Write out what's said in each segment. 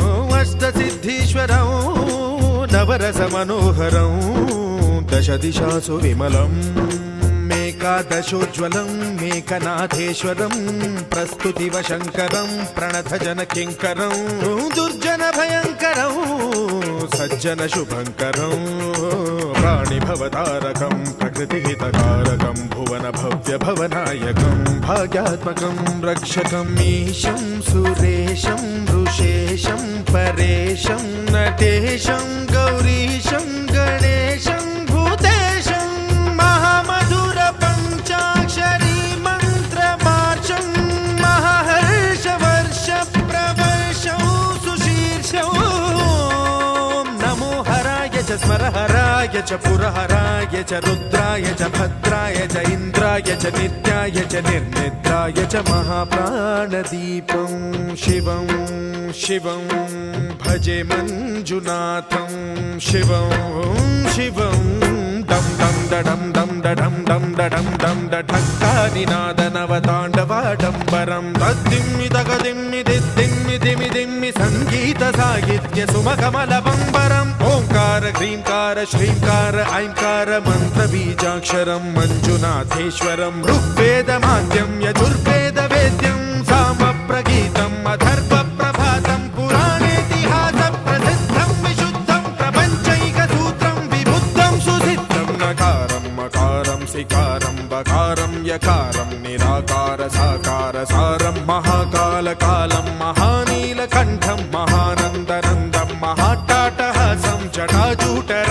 अष्टसिद्धीश्वरं नवरसमनोहरं दशदिशासु विमलम् मेकादशोज्ज्वलं मेकनाथेश्वरं प्रस्तुतिवशङ्करं प्रणतजनकिङ्करं दुर्जनभयङ्करं, सज्जनशुभङ्करं प्राणिभवतारकं प्रकृतिहितकारकं भुवनभव्यभवनायकं भाग्यात्मकं रक्षकम् ईशं सुरेशं। नटेशं गौरीशं गणेशं भूतेशं महामधुरपञ्चाक्षरी मन्त्रमार्षं महाहर्षवर्षप्रवर्षं सुशीर्षौ। नमो हराय च రుద్రాయ చ పురహరాయ చ రుద్రాయ చ భద్రాయ చ ఇంద్రాయ చ నిత్యాయ చ నిర్నిద్రాయ చ మహాప్రాణదీపం శివం శివం భజే మంజునాథం శివం శివం. డం డం దం డం దడం డం దడం డం దడం దం దఠక్కానినాదనవతాండవాడంబరం తద్దిమ్మి దగదిమ్మి దిమ్మి దిమ్మి దిమ్మి సంగీత సాహిత్య సుమకమల బంబరం ఓ ఓంకార హ్రీంకార శ్రీంకార ఐంకార మంత్రబీజాక్షరం మంజునాథేశ్వరం ఋగ్వేదమాద్యం యజుర్వేద వేద్యం సామ ప్రగీతం అధర్వ ప్రభాతం పురాణేతిహాస ప్రసిద్ధం విశుద్ధం ప్రపంచైక సూత్రం విబుద్ధం సుసిద్ధం నకారం మకారం సికారం బకారం యకారం నిరాకార సాకార సారం మహాకాల కాల ಜಟಾಜೂಟರ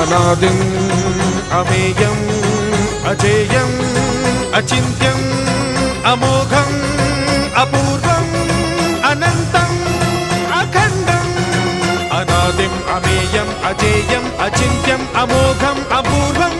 अनादिम् अमेयम् अजेयम् अचिन्त्यम् अमोघम् अपूर्वम् अनन्तम् अखण्डम् अनादिम् अमेयम् अजेयम् अचिन्त्यम् अमोघम् अपूर्वम् अनन्तम्